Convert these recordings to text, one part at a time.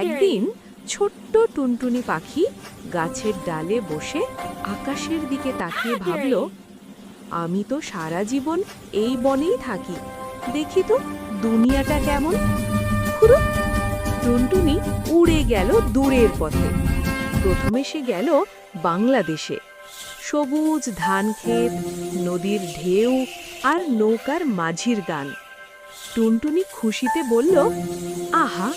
একদিন ছোট্ট টুনটুনি পাখি গাছের ডালে বসে আকাশের দিকে তাকিয়ে ভাবল আমি তো সারা জীবন এই বনেই থাকি। দেখি তো দুনিয়াটা কেমন। টুনটুনি উড়ে গেল দূরের পথে। প্রথমে সে গেল বাংলাদেশে। সবুজ ধান ক্ষেত নদীর ঢেউ আর নৌকার মাঝির গান। টুনটুনি খুশিতে বলল আহা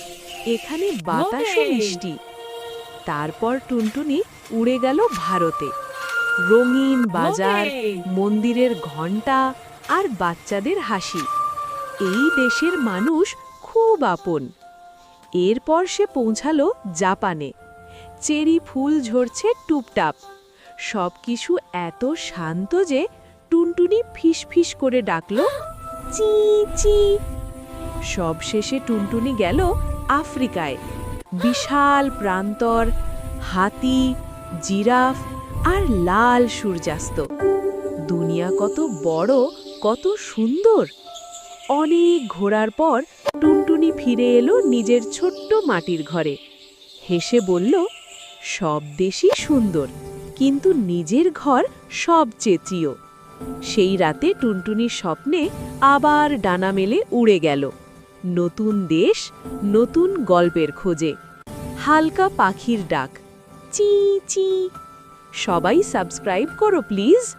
এখানে বাতাসও মিষ্টি। তারপর টুনটুনি উড়ে গেল ভারতে। রঙিন বাজার মন্দিরের ঘণ্টা আর বাচ্চাদের হাসি। এই দেশের মানুষ খুব আপন। এরপর সে পৌঁছালো জাপানে। চেরি ফুল ঝরছে টুপটাপ। সবকিছু এত শান্ত যে টুনটুনি ফিস ফিস করে ডাকলো চি চি। সবশেষে টুনটুনি গেল আফ্রিকায়। বিশাল প্রান্তর, হাতি, জিরাফ আর লাল সূর্যাস্ত। দুনিয়া কত বড়, কত সুন্দর। অনেক ঘোরার পর টুনটুনি ফিরে এলো নিজের ছোট্ট মাটির ঘরে। হেসে বলল, সব দেশই সুন্দর, কিন্তু নিজের ঘর সবচেয়ে প্রিয় সেই রাতে টুনটুনির স্বপ্নে আবার ডানা মেলে উড়ে গেল। নতুন দেশ নতুন গল্পের খোঁজে। হালকা পাখির ডাক। চি চি। সবাই সাবস্ক্রাইব করো প্লিজ।